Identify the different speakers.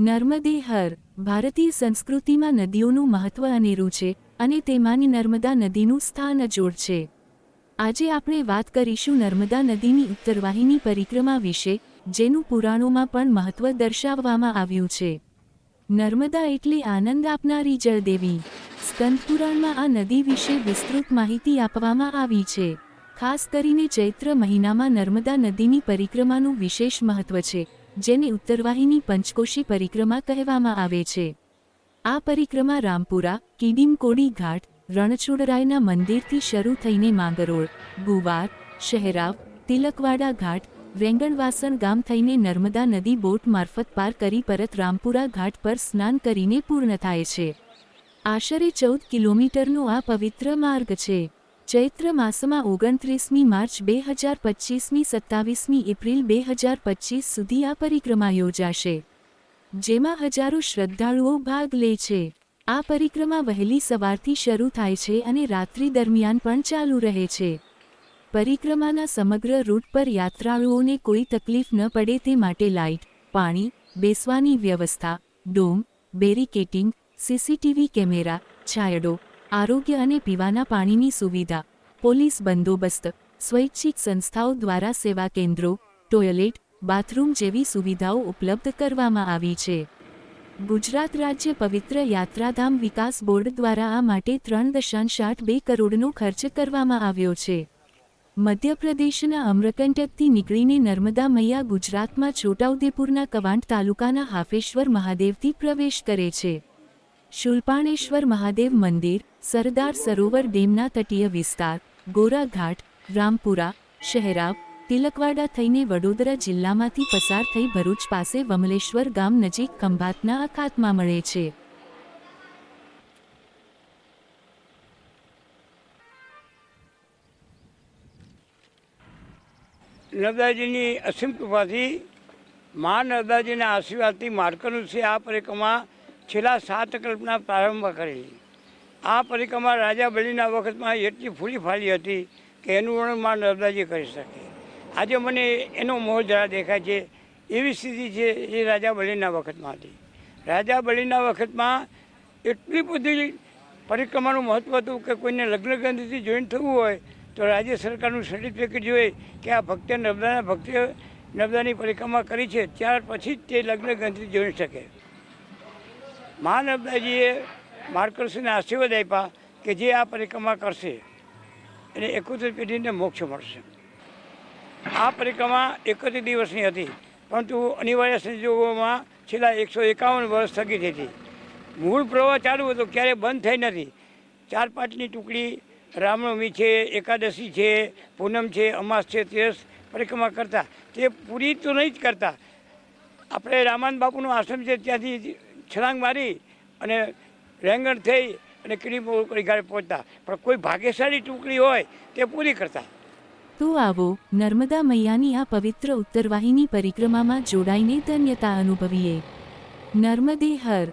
Speaker 1: નર્મદે હર, ભારતીય સંસ્કૃતિમાં નદીઓનું મહત્વ અનેરું છે અને તેમાંની નર્મદા નદીનું સ્થાન અજોડ છે. આજે આપણે વાત કરીશું નર્મદા નદીની ઉત્તરવાહિની પરિક્રમા વિશે, જેનું પુરાણોમાં પણ મહત્વ દર્શાવવામાં આવ્યું છે. નર્મદા એટલે આનંદ આપનારી જળદેવી. સ્કંદપુરાણમાં આ નદી વિશે વિસ્તૃત માહિતી આપવામાં આવી છે. ખાસ કરીને ચૈત્ર મહિનામાં નર્મદા નદીની પરિક્રમાનું વિશેષ મહત્વ છે. જેને ઉત્તરવાહિની પંચકોશી પરિક્રમા કહેવામાં આવે છે. આ પરિક્રમા રામપુરા, કિડીમકોડી ઘાટ, રણછોડરાયના મંદિરથી શરૂ થઈને માંગરોળ, ગુવાર, શહેરાવ, તિલકવાડા ઘાટ રેંગણવાસણ ગામ થઈને નર્મદા નદી બોટ મારફત પાર કરી પરત રામપુરા ઘાટ પર સ્નાન કરીને પૂર્ણ થાય છે. આશરે ચૌદ કિલોમીટરનો આ પવિત્ર માર્ગ છે. ચૈત્ર માસમાં ઓગણત્રીસમી માર્ચ બે હજાર પચીસમી સત્તાવીસમી એપ્રિલ બે હજાર પચીસ સુધી આ પરિક્રમા યોજાશે, જેમાં હજારો શ્રદ્ધાળુઓ ભાગ લે છે. આ પરિક્રમા વહેલી સવારથી શરૂ થાય છે અને રાત્રિ દરમિયાન પણ ચાલુ રહે છે. પરિક્રમાના સમગ્ર રૂટ પર યાત્રાળુઓને કોઈ તકલીફ ન પડે તે માટે લાઇટ, પાણી, બેસવાની વ્યવસ્થા, ડોમ, બેરિકેટિંગ, સીસીટીવી કેમેરા, છાયડો આરોગ્ય અને પીવાના પાણીની સુવિધા. પોલીસ બંદોબસ્ત. સ્વૈચ્છિક સંસ્થાઓ દ્વારા સેવા કેન્દ્રો, ટોયલેટ, બાથરૂમ જેવી સુવિધાઓ ઉપલબ્ધ કરવામાં આવી છે. ગુજરાત રાજ્ય પવિત્ર યાત્રાધામ વિકાસ બોર્ડ દ્વારા આ માટે ત્રણ દશાંશ આઠ બે કરોડનો ખર્ચ કરવામાં આવ્યો છે. મધ્યપ્રદેશના અમ્રકંટકથી નીકળીને નર્મદા મૈયા ગુજરાતમાં છોટાઉદેપુરના કવાંટ તાલુકાના હાફેશ્વર મહાદેવથી પ્રવેશ કરે છે. શુલપાણેશ્વર મહાદેવ મંદિર, સરદાર સરોવર ડેમના તટીય વિસ્તાર, ગોરાઘાટ, રામપુરા, શહેરાવ, તિલકવાડા થઈને વડોદરા જિલ્લામાંથી પસાર થઈ ભરૂચ પાસે વમલેશ્વર ગામ નજીક ખંભાતના અખાતમાં મળે છે.
Speaker 2: નર્મદાજીની અસીમ કૃપાથી મા નર્મદાજીના આશીર્વાદથી માર્કનુસે આ પરિક્રમા. છેલ્લા સાત કલ્પના પ્રારંભ કરેલી. આ પરિક્રમા રાજા બલિના વખતમાં એટલી ફૂલી ફાલી હતી કે એનું વર્ણન મા નર્મદાજી કરી શકે. આજે મને એનો મોહ જરા દેખાય છે. એવી સ્થિતિ છે એ રાજા બલિના વખતમાં હતી. રાજા બલિના વખતમાં એટલી બધી પરિક્રમાનું મહત્ત્વ હતું કે કોઈને લગ્ન ગ્રંથિથી જોઈન થવું હોય તો રાજ્ય સરકારનું સર્ટિફિકેટ જોઈએ કે આ ભક્તે નર્મદાના ભક્તે નર્મદાની પરિક્રમા કરી છે. ત્યાર પછી જ તે લગ્ન ગ્રંથિથી જોઈ શકે. મહા માર્ગદર્શનને આશીર્વાદ આપ્યા કે જે આ પરિક્રમા કરશે, એને એકોતેર પેઢીને મોક્ષ મળશે. આ પરિક્રમા એકત્રીસ દિવસની હતી, પરંતુ અનિવાર્ય સંજોગોમાં છેલ્લા એકસો એકાવન વર્ષ સ્થગિત હતી મૂળ પ્રવાહ ચાલુ હતો, ક્યારે બંધ થઈ નથી. ચાર પાંચની ટુકડી રામનવમી છે, એકાદશી છે, પૂનમ છે, અમાસ છે તે પરિક્રમા કરતા. તે પૂરી તો નહીં જ કરતા. આપણે રામાન બાપુનું આશ્રમ છે, ત્યાંથી છલાંગ મારી અને રેંગણ થઈ અને કીડી ઘરે પહોંચતા. પણ કોઈ ભાગ્યશાળી ટુકડી હોય તે પૂરી કરતા.
Speaker 1: તો આવો, નર્મદા મૈયાની આ પવિત્ર ઉત્તરવાહિની પરિક્રમામાં જોડાઈને ધન્યતા અનુભવીએ. નર્મદે હર.